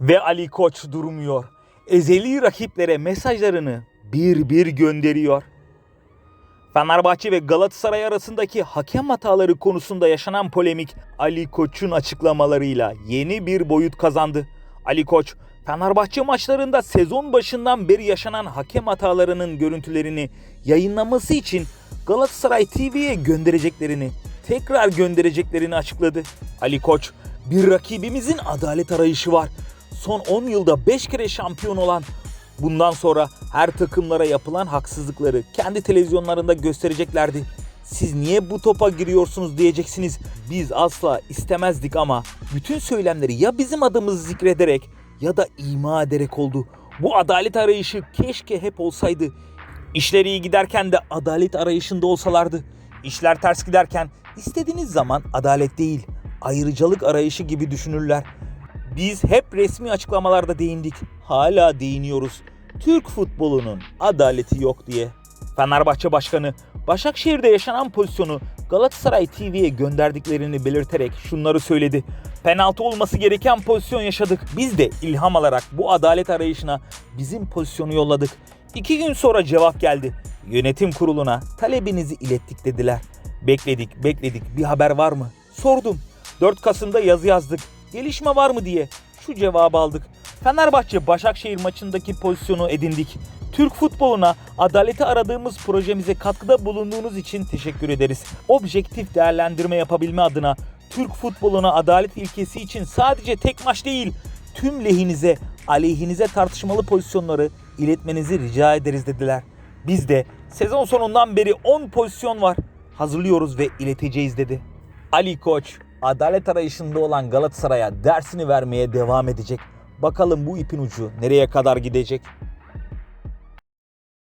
Ve Ali Koç durmuyor. Ezeli rakiplere mesajlarını bir bir gönderiyor. Fenerbahçe ve Galatasaray arasındaki hakem hataları konusunda yaşanan polemik Ali Koç'un açıklamalarıyla yeni bir boyut kazandı. Ali Koç, Fenerbahçe maçlarında sezon başından beri yaşanan hakem hatalarının görüntülerini yayınlaması için Galatasaray TV'ye göndereceklerini, tekrar göndereceklerini açıkladı. Ali Koç, bir rakibimizin adalet arayışı var. Son 10 yılda 5 kere şampiyon olan Bundan sonra her takımlara yapılan haksızlıkları kendi televizyonlarında göstereceklerdi. Siz niye bu topa giriyorsunuz diyeceksiniz. Biz asla istemezdik ama bütün söylemleri ya bizim adımızı zikrederek ya da ima ederek oldu. Bu adalet arayışı keşke hep olsaydı. İşleri iyi giderken de adalet arayışında olsalardı. İşler ters giderken istediğiniz zaman adalet değil, ayrıcalık arayışı gibi düşünürler. Biz hep resmi açıklamalarda değindik. Hala değiniyoruz. Türk futbolunun adaleti yok diye. Fenerbahçe Başkanı Başakşehir'de yaşanan pozisyonu Galatasaray TV'ye gönderdiklerini belirterek şunları söyledi. Penaltı olması gereken pozisyon yaşadık. Biz de ilham alarak bu adalet arayışına bizim pozisyonu yolladık. İki gün sonra cevap geldi. Yönetim kuruluna talebinizi ilettik dediler. Bekledik, bekledik. Bir haber var mı? Sordum. 4 Kasım'da yazı yazdık. Gelişme var mı diye. Şu cevabı aldık. Fenerbahçe Başakşehir maçındaki pozisyonu edindik. Türk futboluna adaleti aradığımız projemize katkıda bulunduğunuz için teşekkür ederiz. Objektif değerlendirme yapabilme adına Türk futboluna adalet ilkesi için sadece tek maç değil, tüm lehinize, aleyhinize tartışmalı pozisyonları iletmenizi rica ederiz dediler. Biz de sezon sonundan beri 10 pozisyon var. Hazırlıyoruz ve ileteceğiz dedi. Ali Koç adalet arayışında olan Galatasaray'a dersini vermeye devam edecek. Bakalım bu ipin ucu nereye kadar gidecek?